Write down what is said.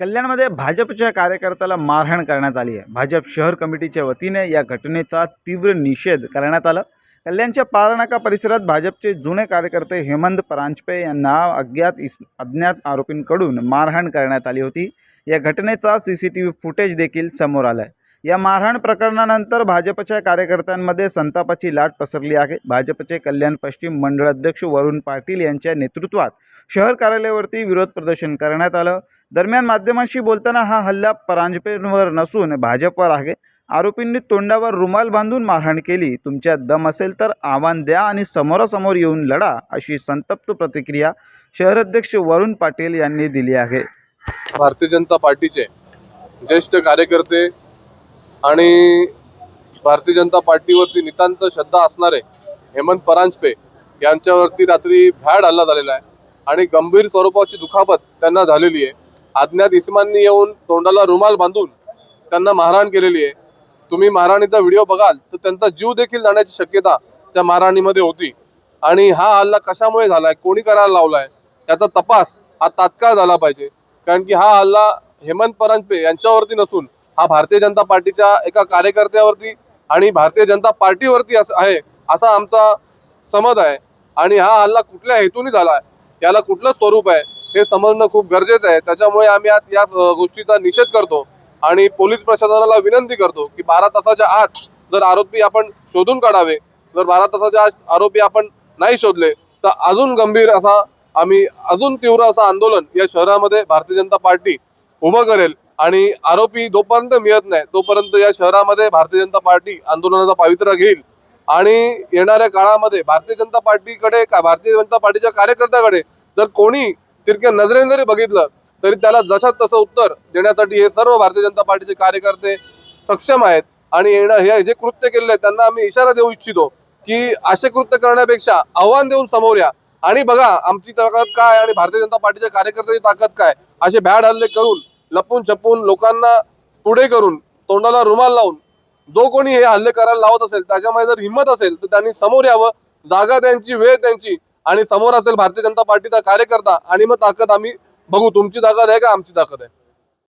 कल्याणमध्ये भाजपच्या कार्यकर्त्याला मारहाण करण्यात आली आहे. भाजप शहर कमिटीच्या वतीने या घटनेचा तीव्र निषेध करण्यात आला. कल्याणच्या पारनाका परिसरात भाजपचे जुने कार्यकर्ते हेमंत परांजपे यांना अज्ञात इस अज्ञात आरोपींकडून मारहाण करण्यात आली होती. या घटनेचा C C T V footage देखील समोर आला आहे या मारहाण प्रकरणानंतर भाजपच्या कार्यकर्त्यांमध्ये संतापाची लाट पसरली आहे. भाजपचे कल्याण पश्चिम मंडळ अध्यक्ष वरुण पाटील यांच्या नेतृत्वात शहर कार्यालयावरती विरोध प्रदर्शन करण्यात आलं. दरम्यान माध्यमांशी बोलताना हा हल्ला परांजपेंवर नसून भाजपवर आहे. आरोपींनी तोंडावर रुमाल बांधून मारहाण केली. तुमच्या दम असेल तर आव्हान द्या आणि समोरासमोर येऊन लढा अशी संतप्त प्रतिक्रिया शहराध्यक्ष वरुण पाटील यांनी दिली आहे. भारतीय जनता पार्टीचे ज्येष्ठ कार्यकर्ते आणि भारतीय जनता पार्टीवरती नितांत श्रद्धा असणारे हेमंत परांजपे यांच्यावरती रात्री भ्याड हल्ला झालेला आहे. आणि गंभीर स्वरूपाची दुखापत त्यांना झालेली आहे. अज्ञात इसमांनी येऊन तोंडाला रुमाल बांधून त्यांना मारहाण केलेली आहे. तुम्ही महाराणीचा व्हिडिओ बघाल तर त्यांचा जीव देखील जाण्याची शक्यता त्या महाराणीमध्ये होती. आणि हा हल्ला कशामुळे झालाय? कोणी करायला लावलाय? याचा तपास हा तात्काळ झाला पाहिजे. कारण की हा हल्ला हेमंत परांजपे यांच्यावरती नसून हा भारतीय जनता पार्टीच्या एका कार्यकर्त्यावरती आणि भारतीय जनता पार्टीवरती असं आहे असा आमचा समज आहे. आणि हा हल्ला कुठल्या हेतूने झाला आहे? याला कुठलं स्वरूप आहे? हे समजणं खूप गरजेचं आहे. त्याच्यामुळे आम्ही आज या गोष्टीचा निषेध करतो आणि पोलीस प्रशासनाला विनंती करतो की बारा तासाच्या आत जर आरोपी आपण शोधून काढावे जर बारा तासाच्या आत आरोपी आपण नाही शोधले तर अजून गंभीर असा आम्ही अजून तीव्र असं आंदोलन या शहरामध्ये भारतीय जनता पार्टी उभं करेल. आणि आरोपी जोपर्यंत मिळत नाही तोपर्यंत या शहरामध्ये भारतीय जनता पार्टी आंदोलनाचा पावित्र्य घेईल. आणि येणाऱ्या काळामध्ये भारतीय जनता पार्टीकडे का भारतीय जनता पार्टीच्या कार्यकर्त्याकडे जर कोणी तिरक्या नजरेने जरी बघितलं तरी त्याला जशात तसं उत्तर देण्यासाठी हे सर्व भारतीय जनता पार्टीचे कार्यकर्ते सक्षम आहेत. आणि येणं हे जे कृत्य केलेले आहे त्यांना आम्ही इशारा देऊ इच्छितो की असे कृत्य करण्यापेक्षा आव्हान देऊन समोर या. आणि बघा आमची ताकद काय आणि भारतीय जनता पार्टीच्या कार्यकर्त्याची ताकद काय असे भ्याड हल्ले करून लपून छपून लोकांना पुढे करून तोंडाला रुमाल लावून जो कोणी हे हल्ले करायला लावत असेल त्याच्यामध्ये जर हिंमत असेल तर त्यांनी समोर यावं जागा त्यांची वेळ त्यांची. आणि समोर असेल भारतीय जनता पार्टीचा कार्यकर्ता आणि मग ताकद आम्ही बघू तुमची ताकद आहे का आमची ताकद आहे?